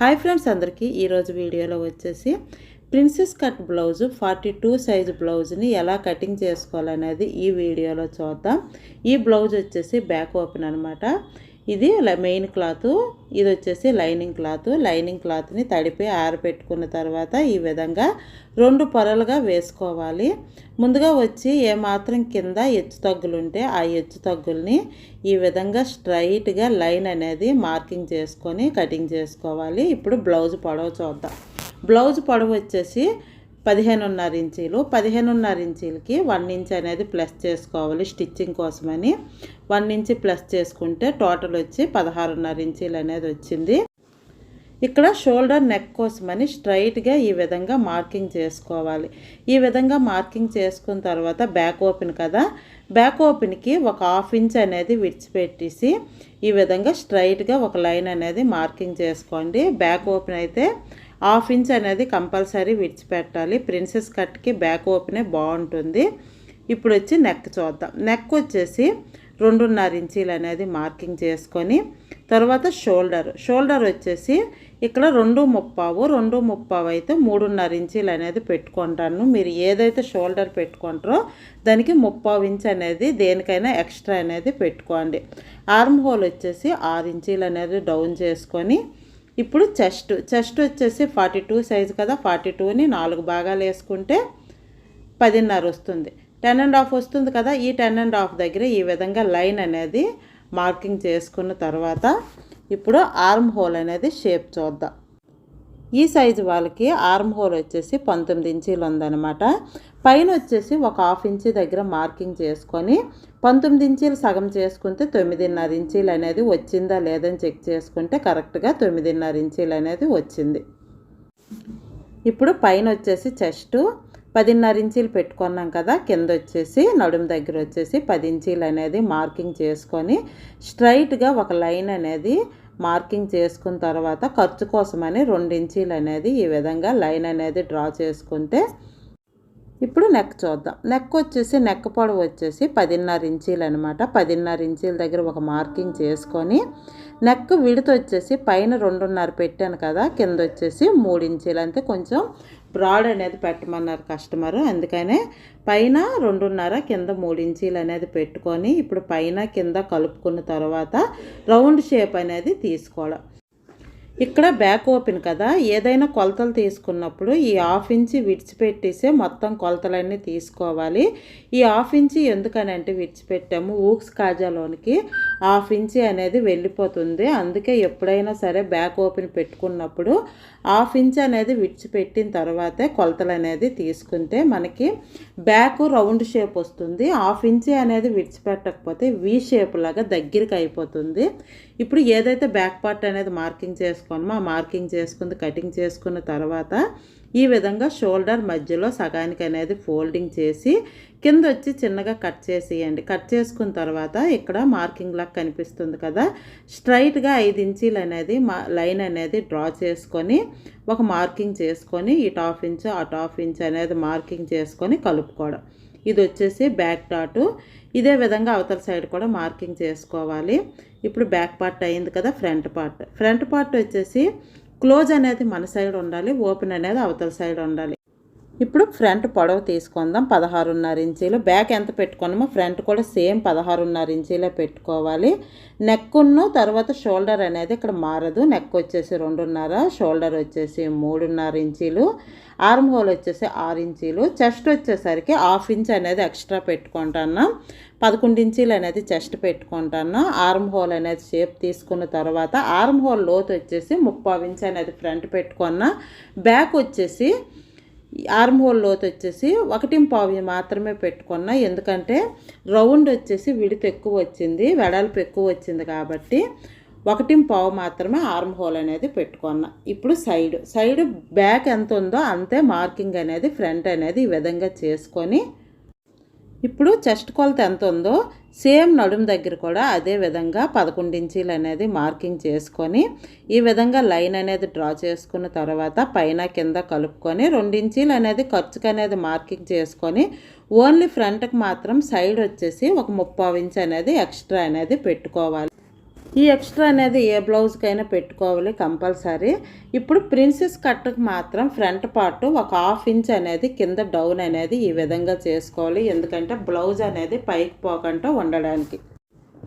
Hi friends అందరికీ ఈరోజు వీడియోలో వచ్చేసి princess cut blouse forty two size బ్లౌజ్ని ఎలా కటింగ్ చేసుకోవాలనేది ఈ వీడియోలో చూద్దాం. ఈ బ్లౌజ్ వచ్చేసి బ్యాక్ ఓపెన్ అనమాట ఇది మెయిన్ క్లాత్ ఇది వచ్చేసి లైనింగ్ క్లాత్ లైనింగ్ క్లాత్ని తడిపి ఆరబెట్టుకున్న తర్వాత ఈ విధంగా రెండు పొరలుగా వేసుకోవాలి. ముందుగా వచ్చి ఏమాత్రం కింద ఎచ్చు తగ్గులుంటే ఆ ఎచ్చు తగ్గుల్ని ఈ విధంగా స్ట్రైట్గా లైన్ అనేది మార్కింగ్ చేసుకొని కటింగ్ చేసుకోవాలి. ఇప్పుడు బ్లౌజ్ పొడవు చూద్దాం. బ్లౌజ్ పొడవు వచ్చేసి పదిహేనున్నర ఇంచీలు. పదిహేనున్నర ఇంచీలకి వన్ ఇంచ్ అనేది ప్లస్ చేసుకోవాలి స్టిచ్చింగ్ కోసమని. వన్ ఇంచ్ ప్లస్ చేసుకుంటే టోటల్ వచ్చి పదహారున్నర ఇంచీలు అనేది వచ్చింది. ఇక్కడ షోల్డర్ నెక్ కోసమని స్ట్రైట్గా ఈ విధంగా మార్కింగ్ చేసుకోవాలి. ఈ విధంగా మార్కింగ్ చేసుకున్న తర్వాత బ్యాక్ ఓపెన్ కదా. బ్యాక్ ఓపెన్కి ఒక హాఫ్ ఇంచ్ అనేది విడిచిపెట్టేసి ఈ విధంగా స్ట్రైట్గా ఒక లైన్ అనేది మార్కింగ్ చేసుకోండి. బ్యాక్ ఓపెన్ అయితే హాఫ్ ఇంచ్ అనేది కంపల్సరీ విడిచిపెట్టాలి. ప్రిన్సెస్ కట్కి బ్యాక్ ఓపెనే బాగుంటుంది. ఇప్పుడు వచ్చి నెక్ చూద్దాం. నెక్ వచ్చేసి రెండున్నర ఇంచీలు అనేది మార్కింగ్ చేసుకొని తర్వాత షోల్డర్. షోల్డర్ వచ్చేసి ఇక్కడ రెండు ముప్పావు రెండు ముప్పావు అయితే మూడున్నర ఇంచీలు అనేది పెట్టుకుంటాను. మీరు ఏదైతే షోల్డర్ పెట్టుకుంటారో దానికి ముప్పావు ఇంచ్ అనేది దేనికైనా ఎక్స్ట్రా అనేది పెట్టుకోండి. ఆర్మ్ హోల్ వచ్చేసి ఆరు ఇంచీలు అనేది డౌన్ చేసుకొని ఇప్పుడు చెస్ట్. చెస్ట్ వచ్చేసి ఫార్టీ టూ సైజు కదా ఫార్టీ టూని నాలుగు భాగాలు వేసుకుంటే పదిన్నర వస్తుంది. టెన్ అండ్ హాఫ్ వస్తుంది కదా ఈ టెన్ అండ్ హాఫ్ దగ్గర ఈ విధంగా లైన్ అనేది మార్కింగ్ చేసుకున్న తర్వాత ఇప్పుడు ఆర్మ్ హోల్ అనేది షేప్ చూద్దాం. ఈ సైజు వాళ్ళకి ఆర్మ్ హోల్ వచ్చేసి పంతొమ్మిది ఇంచీలు ఉందన్నమాట. పైన వచ్చేసి ఒక హాఫ్ ఇంచీ దగ్గర మార్కింగ్ చేసుకొని పంతొమ్మిది ఇంచీలు సగం చేసుకుంటే తొమ్మిదిన్నర ఇంచీలు అనేది వచ్చిందా లేదని చెక్ చేసుకుంటే కరెక్ట్గా తొమ్మిదిన్నర ఇంచీలు అనేది వచ్చింది. ఇప్పుడు పైన వచ్చేసి చెస్ట్ పదిన్నర ఇంచీలు పెట్టుకున్నాం కదా కింద వచ్చేసి నడుము దగ్గర వచ్చేసి పది ఇంచీలు అనేది మార్కింగ్ చేసుకొని స్ట్రైట్గా ఒక లైన్ అనేది మార్కింగ్ చేసుకున్న తర్వాత ఖర్చు కోసమని రెండు ఇంచీలు అనేది ఈ విధంగా లైన్ అనేది డ్రా చేసుకుంటే ఇప్పుడు నెక్ చూద్దాం. నెక్ వచ్చేసి నెక్ పొడవు వచ్చేసి పదిన్నర ఇంచీలు అనమాట పదిన్నర ఇంచీల దగ్గర ఒక మార్కింగ్ చేసుకొని నెక్ విడత వచ్చేసి పైన రెండున్నర పెట్టాను కదా కింద వచ్చేసి మూడు ఇంచీలు. అంతే కొంచెం బ్రాడ్ అనేది పెట్టమన్నారు కస్టమర్ అందుకనే పైన రెండున్నర కింద మూడు ఇంచీలు అనేది పెట్టుకొని ఇప్పుడు పైన కింద కలుపుకున్న తర్వాత రౌండ్ షేప్ అనేది తీసుకోవడం. ఇక్కడ బ్యాక్ ఓపెన్ కదా. ఏదైనా కొలతలు తీసుకున్నప్పుడు ఈ హాఫ్ ఇంచి విడిచిపెట్టేసే మొత్తం కొలతలన్నీ తీసుకోవాలి. ఈ హాఫ్ ఇంచి ఎందుకనంటే విడిచిపెట్టాము. ఊక్స్ కాజాలోనికి హాఫ్ ఇంచి అనేది వెళ్ళిపోతుంది. అందుకే ఎప్పుడైనా సరే బ్యాక్ ఓపెన్ పెట్టుకున్నప్పుడు హాఫ్ ఇంచ్ అనేది విడిచిపెట్టిన తర్వాతే కొలతలు అనేది తీసుకుంటే మనకి బ్యాక్ రౌండ్ షేప్ వస్తుంది. హాఫ్ ఇంచి అనేది విడిచిపెట్టకపోతే వి షేప్ లాగా దగ్గరికి అయిపోతుంది. ఇప్పుడు ఏదైతే బ్యాక్ పార్ట్ అనేది మార్కింగ్ చేసుకోనమో ఆ మార్కింగ్ చేసుకుంది కటింగ్ చేసుకున్న తర్వాత ఈ విధంగా షోల్డర్ మధ్యలో సగానికి అనేది ఫోల్డింగ్ చేసి కింద వచ్చి చిన్నగా కట్ చేసేయండి. కట్ చేసుకున్న తర్వాత ఇక్కడ మార్కింగ్ లాగా కనిపిస్తుంది కదా. స్ట్రైట్గా ఐదు ఇంచీలు అనేది మా లైన్ అనేది డ్రా చేసుకొని ఒక మార్కింగ్ చేసుకొని ఇటు హాఫ్ ఇంచ్ ఆ టాఫ్ ఇంచ్ అనేది మార్కింగ్ చేసుకొని కలుపుకోవడం. ఇది వచ్చేసి బ్యాక్ డాటు ఇదే విధంగా అవతల సైడ్ కూడా మార్కింగ్ చేసుకోవాలి. ఇప్పుడు బ్యాక్ పార్ట్ అయింది కదా ఫ్రంట్ పార్ట్. ఫ్రంట్ పార్ట్ వచ్చేసి క్లోజ్ అనేది మన సైడ్ ఉండాలి ఓపెన్ అనేది అవతల సైడ్ ఉండాలి. ఇప్పుడు ఫ్రంట్ పొడవు తీసుకుందాం పదహారున్నర ఇంచీలు. బ్యాక్ ఎంత పెట్టుకున్నామో ఫ్రంట్ కూడా సేమ్ పదహారున్నర ఇంచీలే పెట్టుకోవాలి. నెక్కును తర్వాత షోల్డర్ అనేది ఇక్కడ మారదు. నెక్ వచ్చేసి రెండున్నర షోల్డర్ వచ్చేసి మూడున్నర ఇంచీలు. ఆర్మ్ హోల్ వచ్చేసి ఆరు ఇంచీలు. చెస్ట్ వచ్చేసరికి హాఫ్ ఇంచ్ అనేది ఎక్స్ట్రా పెట్టుకుంటాను పదకొండు ఇంచీలు అనేది చెస్ట్ పెట్టుకుంటాను ఆర్మ్ హోల్ అనేది షేప్ తీసుకున్న తర్వాత ఆర్మ్ హోల్ లోతు వచ్చేసి ముప్పావు ఇంచ్ అనేది ఫ్రంట్ పెట్టుకున్న. బ్యాక్ వచ్చేసి ఆర్మ్ హోల్ లోతు వచ్చేసి ఒకటి పావు మాత్రమే పెట్టుకున్నా. ఎందుకంటే రౌండ్ వచ్చేసి విడత ఎక్కువ వచ్చింది వెడల్పు ఎక్కువ వచ్చింది కాబట్టి ఒకటి పావు మాత్రమే ఆర్మ్ హోల్ అనేది పెట్టుకున్నా. ఇప్పుడు సైడ్ సైడ్ బ్యాక్ ఎంత ఉందో అంతే మార్కింగ్ అనేది ఫ్రంట్ అనేది ఈ విధంగా చేసుకొని ఇప్పుడు చెస్ట్ కొలత ఎంత ఉందో సేమ్ నడుము దగ్గర కూడా అదే విధంగా పదకొండు ఇంచీలు అనేది మార్కింగ్ చేసుకొని ఈ విధంగా లైన్ అనేది డ్రా చేసుకున్న తర్వాత పైన కింద కలుపుకొని రెండు ఇంచీలు అనేది ఖర్చుకు అనేది మార్కింగ్ చేసుకొని ఓన్లీ ఫ్రంట్కి మాత్రం సైడ్ వచ్చేసి ఒక ముప్పావు ఇంచ్ అనేది ఎక్స్ట్రా అనేది పెట్టుకోవాలి. ఈ ఎక్స్ట్రా అనేది ఏ బ్లౌజ్కైనా పెట్టుకోవాలి కంపల్సరీ. ఇప్పుడు ప్రిన్సెస్ కట్కి మాత్రం ఫ్రంట్ పార్ట్ ఒక హాఫ్ ఇంచ్ అనేది కింద డౌన్ అనేది ఈ విధంగా చేసుకోవాలి. ఎందుకంటే బ్లౌజ్ అనేది పైకి పోకుండా ఉండడానికి.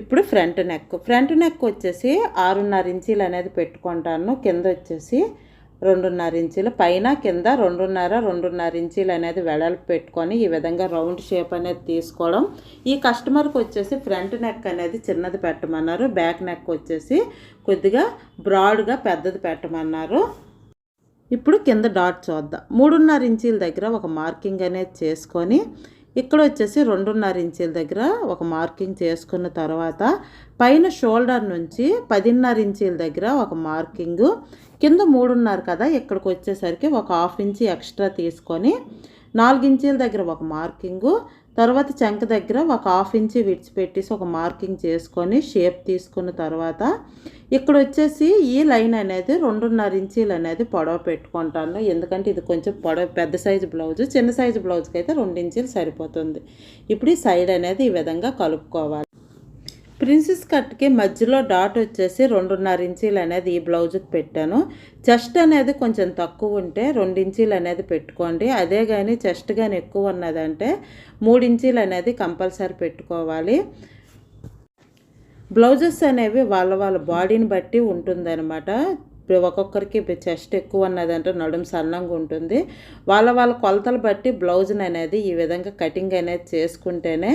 ఇప్పుడు ఫ్రంట్ నెక్ ఫ్రంట్ నెక్ వచ్చేసి ఆరున్నర ఇంచీలు అనేది పెట్టుకుంటాను. కింద వచ్చేసి రెండున్నర ఇంచీలు. పైన కింద రెండున్నర రెండున్నర ఇంచీలు అనేది వెడల్పు పెట్టుకొని ఈ విధంగా రౌండ్ షేప్ అనేది తీసుకోవడం. ఈ కస్టమర్కి వచ్చేసి ఫ్రంట్ నెక్ అనేది చిన్నది పెట్టమన్నారు. బ్యాక్ నెక్ వచ్చేసి కొద్దిగా బ్రాడ్గా పెద్దది పెట్టమన్నారు. ఇప్పుడు కింద డాట్ చూద్దాం. మూడున్నర ఇంచీల దగ్గర ఒక మార్కింగ్ అనేది చేసుకొని ఇక్కడ వచ్చేసి రెండున్నర ఇంచీల దగ్గర ఒక మార్కింగ్ చేసుకున్న తర్వాత పైన షోల్డర్ నుంచి పదిన్నర ఇంచీల దగ్గర ఒక మార్కింగు కింద మూడున్నర కదా ఇక్కడికి వచ్చేసరికి ఒక హాఫ్ ఇంచి ఎక్స్ట్రా తీసుకొని నాలుగు ఇంచుల దగ్గర ఒక మార్కింగు తర్వాత చెంక దగ్గర ఒక హాఫ్ ఇంచి విడిచిపెట్టేసి ఒక మార్కింగ్ చేసుకొని షేప్ తీసుకున్న తర్వాత ఇక్కడ వచ్చేసి ఈ లైన్ అనేది రెండున్నర ఇంచీలు అనేది పొడవ పెట్టుకుంటాను. ఎందుకంటే ఇది కొంచెం పొడవ పెద్ద సైజు బ్లౌజ్ చిన్న సైజు బ్లౌజ్కి అయితే రెండు ఇంచీలు సరిపోతుంది. ఇప్పుడు ఈ సైడ్ అనేది ఈ విధంగా కలుపుకోవాలి. ప్రిన్సెస్ కట్కి మధ్యలో డాట్ వచ్చేసి రెండున్నర ఇంచీలు అనేది ఈ బ్లౌజ్కి పెట్టాను. చెస్ట్ అనేది కొంచెం తక్కువ ఉంటే రెండు ఇంచీలు అనేది పెట్టుకోండి. అదే కానీ చెస్ట్ కానీ ఎక్కువ ఉన్నదంటే మూడు ఇంచీలు అనేది కంపల్సరీ పెట్టుకోవాలి. బ్లౌజెస్ అనేవి వాళ్ళ వాళ్ళ బాడీని బట్టి ఉంటుందన్నమాట. ఒక్కొక్కరికి చెస్ట్ ఎక్కువ ఉన్నదంటే నడుము సన్నంగా ఉంటుంది. వాళ్ళ వాళ్ళ కొలతలు బట్టి బ్లౌజ్ని అనేది ఈ విధంగా కటింగ్ అనేది చేసుకుంటేనే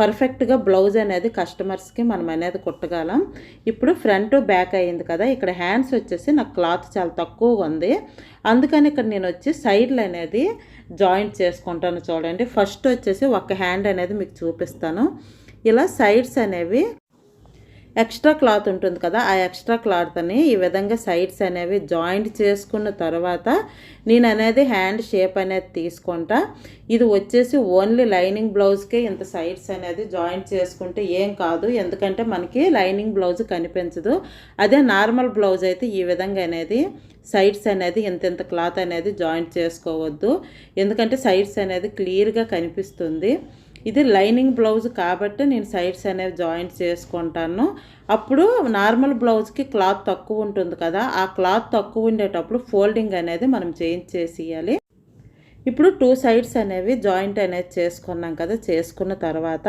పర్ఫెక్ట్గా బ్లౌజ్ అనేది కస్టమర్స్కి మనం అనేది కుట్టగలం. ఇప్పుడు ఫ్రంట్ బ్యాక్ అయింది కదా ఇక్కడ హ్యాండ్స్ వచ్చేసి నాకు క్లాత్ చాలా తక్కువగా ఉంది. అందుకని ఇక్కడ నేను వచ్చి సైడ్లు అనేది జాయింట్ చేసుకుంటాను చూడండి. ఫస్ట్ వచ్చేసి ఒక హ్యాండ్ అనేది మీకు చూపిస్తాను. ఇలా సైడ్స్ అనేవి ఎక్స్ట్రా క్లాత్ ఉంటుంది కదా ఆ ఎక్స్ట్రా క్లాత్ని ఈ విధంగా సైడ్స్ అనేవి జాయింట్ చేసుకున్న తర్వాత నేను అనేది హ్యాండ్ షేప్ అనేది తీసుకుంటా. ఇది వచ్చేసి ఓన్లీ లైనింగ్ బ్లౌజ్కే ఇంత సైడ్స్ అనేది జాయింట్ చేసుకుంటే ఏం కాదు ఎందుకంటే మనకి లైనింగ్ బ్లౌజ్ కనిపించదు. అదే నార్మల్ బ్లౌజ్ అయితే ఈ విధంగా అనేది సైడ్స్ అనేది ఇంత ఇంత క్లాత్ అనేది జాయింట్ చేసుకోవద్దు. ఎందుకంటే సైడ్స్ అనేది క్లియర్గా కనిపిస్తుంది. ఇది లైనింగ్ బ్లౌజ్ కాబట్టి నేను సైడ్స్ అనేవి జాయింట్ చేసుకుంటాను. అప్పుడు నార్మల్ బ్లౌజ్కి క్లాత్ తక్కువ ఉంటుంది కదా ఆ క్లాత్ తక్కువ ఉండేటప్పుడు ఫోల్డింగ్ అనేది మనం చేంజ్ చేసేయాలి ఇప్పుడు టూ సైడ్స్ అనేవి జాయింట్ అనేది చేసుకున్నాం కదా చేసుకున్న తర్వాత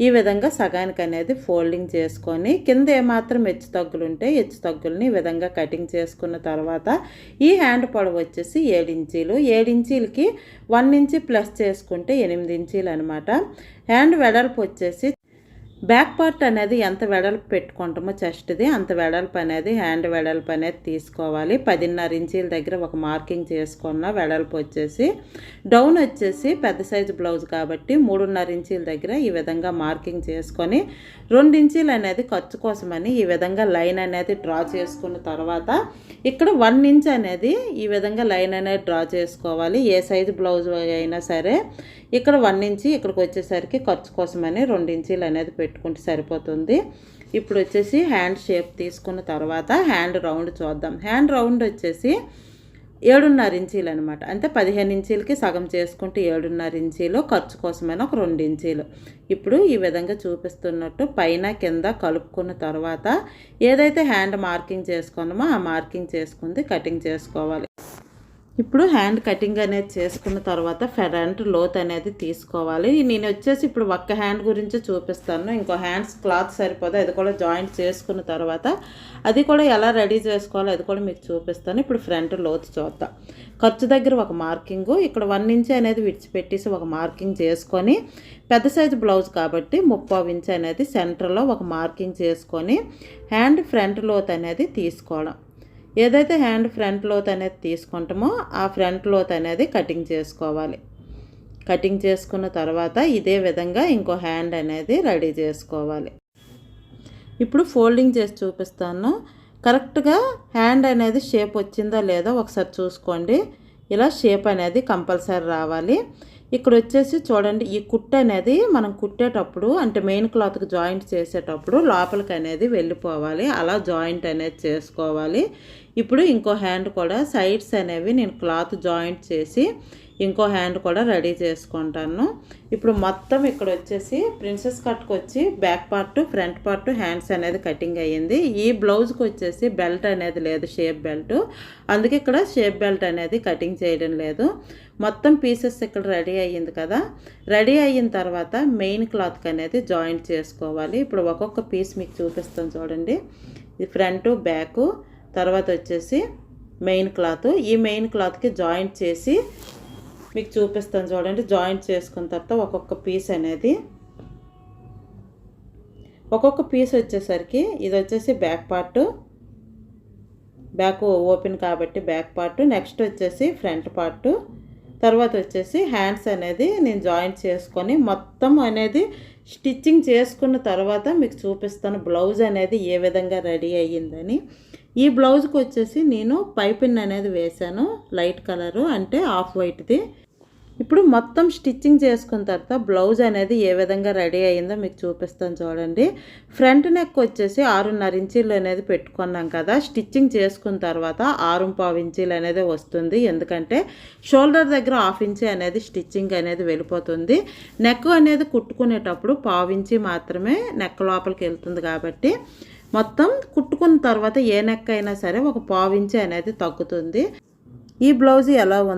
ఈ విధంగా సగానికి అనేది ఫోల్డింగ్ చేసుకొని కింద ఏమాత్రం హెచ్చు తగ్గులు ఉంటే హెచ్చు తగ్గుల్ని ఈ విధంగా కటింగ్ చేసుకున్న తర్వాత ఈ హ్యాండ్ పొడవు వచ్చేసి ఏడించీలు ఏడించీలకి వన్ ఇంచి ప్లస్ చేసుకుంటే ఎనిమిది ఇంచీలు అనమాట హ్యాండ్ వెడల్పు వచ్చేసి బ్యాక్ పార్ట్ అనేది ఎంత వెడల్పు పెట్టుకుంటామో చెస్ట్ది అంత వెడల్పు అనేది హ్యాండ్ వెడల్పు అనేది తీసుకోవాలి. పదిన్నర ఇంచీల దగ్గర ఒక మార్కింగ్ చేసుకున్న వెడల్పు వచ్చేసి డౌన్ వచ్చేసి పెద్ద సైజు బ్లౌజ్ కాబట్టి మూడున్నర ఇంచీల దగ్గర ఈ విధంగా మార్కింగ్ చేసుకొని రెండు ఇంచీలు అనేది ఖర్చు కోసమని ఈ విధంగా లైన్ అనేది డ్రా చేసుకున్న తర్వాత ఇక్కడ వన్ ఇంచ్ అనేది ఈ విధంగా లైన్ అనేది డ్రా చేసుకోవాలి. ఏ సైజు బ్లౌజ్ అయినా సరే ఇక్కడ వన్ ఇంచి ఇక్కడికి వచ్చేసరికి ఖర్చు కోసమని రెండు ఇంచీలు అనేది పెట్టుకుంటే సరిపోతుంది. ఇప్పుడు వచ్చేసి హ్యాండ్ షేప్ తీసుకున్న తర్వాత హ్యాండ్ రౌండ్ చూద్దాం. హ్యాండ్ రౌండ్ వచ్చేసి ఏడున్నర ఇంచీలు అనమాట అంటే పదిహేను ఇంచీలకి సగం చేసుకుంటే ఏడున్నర ఇంచీలు ఖర్చు కోసమైనా ఒక రెండు ఇంచీలు. ఇప్పుడు ఈ విధంగా చూపిస్తున్నట్టు పైన కింద కలుపుకున్న తర్వాత ఏదైతే హ్యాండ్ మార్కింగ్ చేసుకున్నామో ఆ మార్కింగ్ చేసుకుంది కటింగ్ చేసుకోవాలి. ఇప్పుడు హ్యాండ్ కటింగ్ అనేది చేసుకున్న తర్వాత ఫ్రంట్ లోత్ అనేది తీసుకోవాలి. నేను వచ్చేసి ఇప్పుడు ఒక్క హ్యాండ్ గురించి చూపిస్తాను. ఇంకో హ్యాండ్స్ క్లాత్ సరిపోదు. అది కూడా జాయింట్ చేసుకున్న తర్వాత అది కూడా ఎలా రెడీ చేసుకోవాలో అది కూడా మీకు చూపిస్తాను. ఇప్పుడు ఫ్రంట్ లోత్ చూద్దాం. ఖర్చు దగ్గర ఒక మార్కింగు. ఇక్కడ వన్ ఇంచ్ అనేది విడిచిపెట్టేసి ఒక మార్కింగ్ చేసుకొని పెద్ద సైజు బ్లౌజ్ కాబట్టి ముప్పై ఇంచ్ అనేది సెంటర్లో ఒక మార్కింగ్ చేసుకొని హ్యాండ్ ఫ్రంట్ లోత్ అనేది తీసుకోవడం. ఏదైతే హ్యాండ్ ఫ్రంట్ లోత్ అనేది తీసుకుంటామో ఆ ఫ్రంట్ లోత్ అనేది కటింగ్ చేసుకోవాలి. కటింగ్ చేసుకున్న తర్వాత ఇదే విధంగా ఇంకో హ్యాండ్ అనేది రెడీ చేసుకోవాలి. ఇప్పుడు ఫోల్డింగ్ చేసి చూపిస్తాను. కరెక్ట్గా హ్యాండ్ అనేది షేప్ వచ్చిందా లేదో ఒకసారి చూసుకోండి. ఇలా షేప్ అనేది కంపల్సరీ రావాలి. ఇక్కడ వచ్చేసి చూడండి ఈ కుట్ట అనేది మనం కుట్టేటప్పుడు అంటే మెయిన్ క్లాత్కి జాయింట్ చేసేటప్పుడు లోపలికి అనేది వెళ్ళిపోవాలి. అలా జాయింట్ అనేది చేసుకోవాలి. ఇప్పుడు ఇంకో హ్యాండ్ కూడా సైడ్స్ అనేవి నేను క్లాత్ జాయింట్ చేసి ఇంకో హ్యాండ్ కూడా రెడీ చేసుకుంటాను. ఇప్పుడు మొత్తం ఇక్కడ వచ్చేసి ప్రిన్సెస్ కట్కి వచ్చి back part front part hands అనేది కటింగ్ అయ్యింది. ఈ బ్లౌజ్కి వచ్చేసి బెల్ట్ అనేది లేదు షేప్ బెల్ట్ అందుకే ఇక్కడ షేప్ బెల్ట్ అనేది కటింగ్ చేయడం లేదు. మొత్తం పీసెస్ ఇక్కడ రెడీ అయ్యింది కదా. రెడీ అయిన తర్వాత మెయిన్ క్లాత్కి అనేది జాయింట్ చేసుకోవాలి. ఇప్పుడు ఒక్కొక్క పీస్ మీకు చూపిస్తాను చూడండి. ఇది ఫ్రంట్ బ్యాక్ తర్వాత వచ్చేసి మెయిన్ క్లాత్ ఈ మెయిన్ క్లాత్కి జాయింట్ చేసి మీకు చూపిస్తాను చూడండి. జాయింట్ చేసుకున్న తర్వాత ఒక్కొక్క పీస్ అనేది ఒక్కొక్క పీస్ వచ్చేసరికి ఇది వచ్చేసి బ్యాక్ పార్ట్ బ్యాక్ ఓపెన్ కాబట్టి బ్యాక్ పార్ట్ నెక్స్ట్ వచ్చేసి ఫ్రంట్ పార్ట్ తర్వాత వచ్చేసి హ్యాండ్స్ అనేది నేను జాయింట్ చేసుకొని మొత్తం అనేది స్టిచ్చింగ్ చేసుకున్న తర్వాత మీకు చూపిస్తాను బ్లౌజ్ అనేది ఏ విధంగా రెడీ అయ్యిందని. ఈ బ్లౌజ్కి వచ్చేసి నేను పైపిన్ అనేది వేశాను లైట్ కలరు అంటే ఆఫ్ వైట్ది. ఇప్పుడు మొత్తం స్టిచ్చింగ్ చేసుకున్న తర్వాత బ్లౌజ్ అనేది ఏ విధంగా రెడీ అయ్యిందో మీకు చూపిస్తాను చూడండి. ఫ్రంట్ నెక్ వచ్చేసి ఆరున్నర ఇంచీలు అనేది పెట్టుకున్నాం కదా స్టిచ్చింగ్ చేసుకున్న తర్వాత ఆరు పావు ఇంచీలు అనేది వస్తుంది. ఎందుకంటే షోల్డర్ దగ్గర హాఫ్ ఇంచీ అనేది స్టిచ్చింగ్ అనేది వెళ్ళిపోతుంది. నెక్ అనేది కుట్టుకునేటప్పుడు పావు ఇంచి మాత్రమే నెక్ లోపలికి వెళ్తుంది కాబట్టి మొత్తం కుట్టుకున్న తర్వాత ఏ నెక్ అయినా సరే ఒక పావు ఇంచి అనేది తగ్గుతుంది. ఈ బ్లౌజ్ ఎలా ఉంది?